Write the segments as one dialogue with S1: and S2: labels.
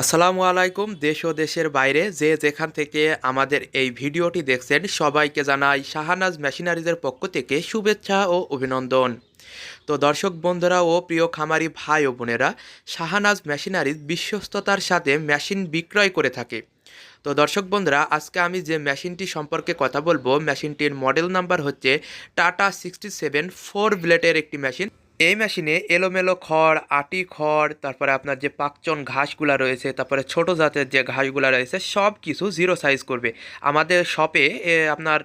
S1: আসসালামু আলাইকুম, দেশ ও দেশের বাইরে যে যেখান থেকে আমাদের এই ভিডিওটি দেখছেন, সবাইকে জানাই শাহানাজ মেশিনারিজের পক্ষ থেকে শুভেচ্ছা ও অভিনন্দন। তো দর্শক বন্ধুরা ও প্রিয় খামারি ভাই ও বোনেরা, শাহানাজ মেশিনারিজ বিশ্বস্ততার সাথে মেশিন বিক্রয় করে থাকে। তো দর্শক বন্ধুরা, আজকে আমি যে মেশিনটি সম্পর্কে কথা বলব, মেশিনটির মডেল নাম্বার হচ্ছে টাটা সিক্সটি সেভেন ফোর ব্লেটের একটি মেশিন। এই মেশিনে এলোমেলো খড়, আটি খড়, তারপরে আপনার যে পাকচন ঘাসগুলো রয়েছে, তারপরে ছোট জাতের যে ঘাসগুলো রয়েছে, সব কিছু জিরো সাইজ করবে। আমাদের শপে আপনার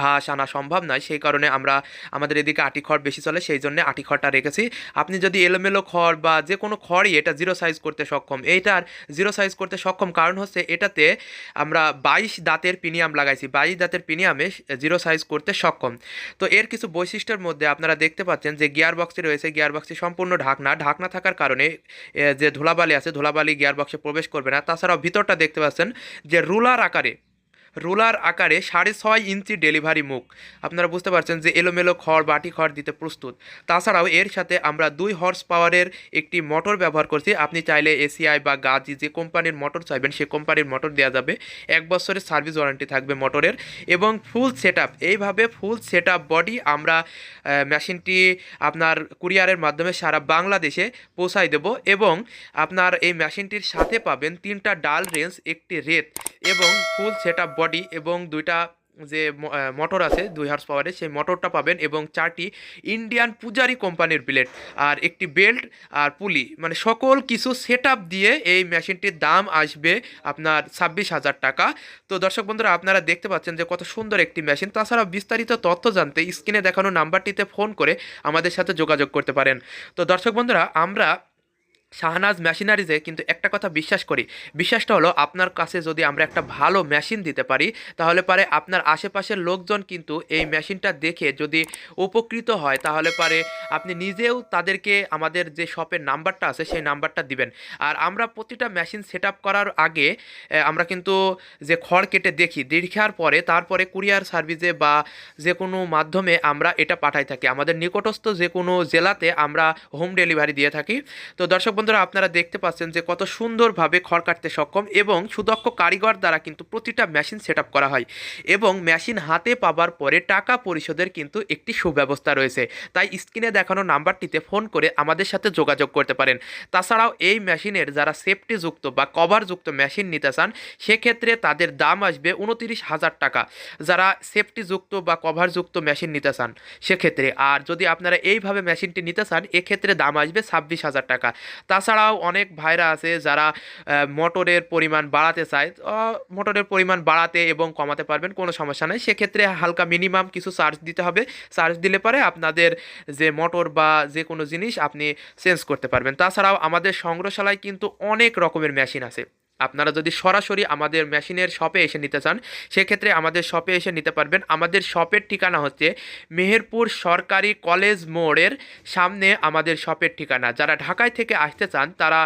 S1: ঘাস আনা সম্ভব নয়, সেই কারণে আমরা আমাদের এদিকে আটি খড় বেশি চলে, সেই জন্য আটি খড়টা রেখেছি। আপনি যদি এলোমেলো খড় বা যে কোনো খড়ই এটা জিরো সাইজ করতে সক্ষম এইটার জিরো সাইজ করতে সক্ষম কারণ হচ্ছে এটাতে আমরা বাইশ দাঁতের পিনিয়াম লাগাইছি, বাইশ দাঁতের পিনিয়ামে জিরো সাইজ করতে সক্ষম। তো এর কিছু বৈশিষ্ট্যের মধ্যে আপনারা দেখতে পাচ্ছেন যে গিয়ার বক্সে রয়েছে গিয়ার বক্সে সম্পূর্ণ ঢাকনা। ঢাকনা থাকার কারণে যে ধুলাবালি আছে, ধুলাবালি গিয়ার বক্সে প্রবেশ করবে না। তাছাড়াও ভিতরটা দেখতে পাচ্ছেন যে রুলার আকারে রুলার আকারে সাড়ে ছয় ইঞ্চি ডেলিভারি মুখ। আপনারা বুঝতে পারছেন যে এলোমেলো খড়, বাটি খড় দিতে প্রস্তুত। তাছাড়াও এর সাথে আমরা দুই হর্স পাওয়ারের একটি মোটর ব্যবহার করছি। আপনি চাইলে এসিআই বা গাজি যে কোম্পানির মোটর চাইবেন, সে কোম্পানির মোটর দেওয়া যাবে। এক বছরের সার্ভিস ওয়ারেন্টি থাকবে মোটরের এবং ফুল সেট এইভাবে ফুল সেট বডি আমরা মেশিনটি আপনার কুরিয়ারের মাধ্যমে সারা বাংলাদেশে পৌঁছাই দেব এবং আপনার এই মেশিনটির সাথে পাবেন তিনটা ডাল রেঞ্জ একটি রেত এবং ফুল সেট বডি এবং দুইটা যে মোটর আছে, দুই হার্স পাওয়ারের সেই মোটরটা পাবেন এবং চারটি ইন্ডিয়ান পূজারি কোম্পানির ব্লেড আর একটি বেল্ট আর পুলি মানে সকল কিছু সেট দিয়ে এই মেশিনটির দাম আসবে আপনার ছাব্বিশ হাজার টাকা। তো দর্শক বন্ধুরা, আপনারা দেখতে পাচ্ছেন যে কত সুন্দর একটি মেশিন তাছাড়া বিস্তারিত তথ্য জানতে স্ক্রিনে দেখানো নাম্বারটিতে ফোন করে আমাদের সাথে যোগাযোগ করতে পারেন। তো দর্শক বন্ধুরা, আমরা শাহনাজ মেশিনারিজে কিন্তু একটা কথা বিশ্বাস করি। বিশ্বাসটা হলো আপনার কাছে যদি আমরা একটা ভালো মেশিন দিতে পারি, তাহলে পারে আপনার আশেপাশের লোকজন কিন্তু এই মেশিনটা দেখে যদি উপকৃত হয়, তাহলে পারে আপনি নিজেও তাদেরকে আমাদের যে শপের নাম্বারটা আছে, সেই নাম্বারটা দিবেন। আর আমরা প্রতিটা মেশিন সেট করার আগে আমরা কিন্তু যে খড় কেটে দেখি দীর্ঘার পরে তারপরে কুরিয়ার সার্ভিসে বা যে কোনো মাধ্যমে আমরা এটা পাঠাই থাকি। আমাদের নিকটস্থ যে কোনো জেলাতে আমরা হোম ডেলিভারি দিয়ে থাকি। তো দর্শক বন্ধুরা, আপনারা দেখতে পাচ্ছেন যে কত সুন্দরভাবে খড় কাটতে সক্ষম এবং সুদক্ষ কারিগর দ্বারা কিন্তু প্রতিটা মেশিন সেট করা হয় এবং মেশিন হাতে পাবার পরে টাকা পরিশোধের কিন্তু একটি সুব্যবস্থা রয়েছে। তাই স্ক্রিনে দেখানো নাম্বারটিতে ফোন করে আমাদের সাথে যোগাযোগ করতে পারেন। তাছাড়াও এই মেশিনের যারা সেফটিযুক্ত বা কভারযুক্ত মেশিন নিতে চান, সেক্ষেত্রে তাদের দাম আসবে উনতিরিশ হাজার টাকা। যারা সেফটিযুক্ত বা কভারযুক্ত মেশিন নিতে চান, সেক্ষেত্রে। আর যদি আপনারা এইভাবে মেশিনটি নিতে চান, এক্ষেত্রে দাম আসবে ছাব্বিশ হাজার টাকা। তাছাড়াও অনেক ভাইরা আছে যারা মোটরের পরিমাণ বাড়াতে চায়। মোটরের পরিমাণ বাড়াতে এবং কমাতে পারবেন, কোনো সমস্যা নেই। সেক্ষেত্রে হালকা মিনিমাম কিছু চার্জ দিতে হবে। চার্জ দিলে পরে আপনাদের যে মোটর বা যে কোনো জিনিস আপনি চেঞ্জ করতে পারবেন। তাছাড়াও আমাদের সংগ্রহশালায় কিন্তু অনেক রকমের মেশিন আছে। আপনারা যদি সরাসরি আমাদের মেশিনের শপে এসে নিতে চান, সেক্ষেত্রে আমাদের শপে এসে নিতে পারবেন। আমাদের শপের ঠিকানা হচ্ছে মেহেরপুর সরকারি কলেজ মোড়ের সামনে আমাদের শপের ঠিকানা। যারা ঢাকায় থেকে আসতে চান, তারা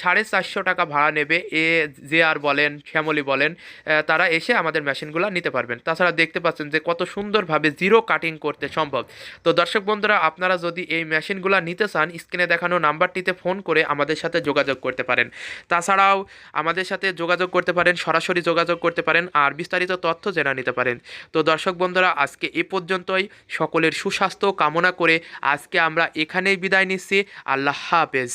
S1: সাড়ে চারশো টাকা ভাড়া নেবে। এ যে আর বলেন, শ্যামলি বলেন তারা এসে আমাদের মেশিনগুলো নিতে পারবেন। তাছাড়া দেখতে পাচ্ছেন যে কত সুন্দরভাবে জিরো কাটিং করতে সম্ভব। তো দর্শক বন্ধুরা, আপনারা যদি এই মেশিনগুলো নিতে চান, স্ক্রিনে দেখানো নাম্বারটিতে ফোন করে আমাদের সাথে যোগাযোগ করতে পারেন। তাছাড়াও আমাদের সাথে যোগাযোগ করতে পারেন, সরাসরি যোগাযোগ করতে পারেন আর বিস্তারিত তথ্য জেনে নিতে পারেন। তো দর্শক বন্ধুরা, আজকে এ পর্যন্তই। সকলের সুস্বাস্থ্য কামনা করে আজকে আমরা এখানেই বিদায় নিচ্ছি। আল্লাহ হাফেজ।